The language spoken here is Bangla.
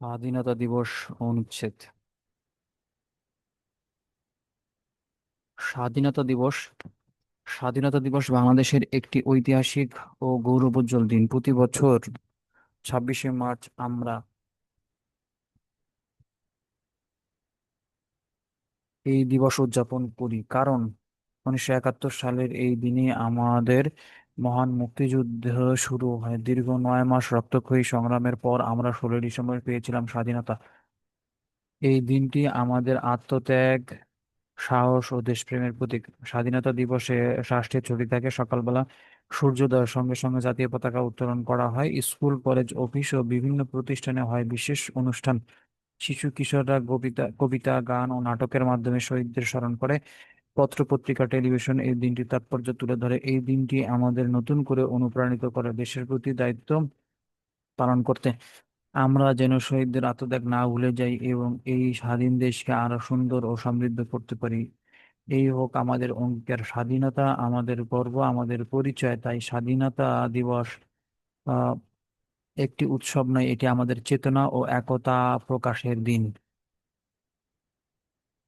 স্বাধীনতা দিবস অনুচ্ছেদ। স্বাধীনতা দিবস স্বাধীনতা দিবস বাংলাদেশের একটি ঐতিহাসিক ও গৌরবোজ্জ্বল দিন। প্রতি বছর ছাব্বিশে মার্চ আমরা এই দিবস উদযাপন করি। কারণ উনিশশো একাত্তর সালের এই দিনে আমাদের মহান মুক্তিযুদ্ধ শুরু হয়। দীর্ঘ নয় মাস রক্তক্ষয়ী সংগ্রামের পর আমরা ষোলোই ডিসেম্বর পেয়েছিলাম স্বাধীনতা। এই দিনটি আমাদের আত্মত্যাগ, সাহস ও দেশপ্রেমের প্রতীক। স্বাধীনতা দিবসে রাষ্ট্রের ছুটি থাকে সকালবেলা সূর্যোদয়ের সঙ্গে সঙ্গে জাতীয় পতাকা উত্তোলন করা হয়। স্কুল, কলেজ, অফিস ও বিভিন্ন প্রতিষ্ঠানে হয় বিশেষ অনুষ্ঠান। শিশু কিশোররা কবিতা কবিতা, গান ও নাটকের মাধ্যমে শহীদদের স্মরণ করে। পত্র পত্রিকা টেলিভিশন এই দিনটির তাৎপর্য তুলে ধরে। এই দিনটি আমাদের নতুন করে অনুপ্রাণিত করে দেশের প্রতি দায়িত্ব পালন করতে। আমরা যেন শহীদদের আত্মত্যাগ না ভুলে যাই এবং এই স্বাধীন দেশকে আরও সুন্দর ও সমৃদ্ধ করতে পারি। এই হোক আমাদের অঙ্কের স্বাধীনতা আমাদের গর্ব, আমাদের পরিচয়। তাই স্বাধীনতা দিবস একটি উৎসব নয়, এটি আমাদের চেতনা ও একতা প্রকাশের দিন।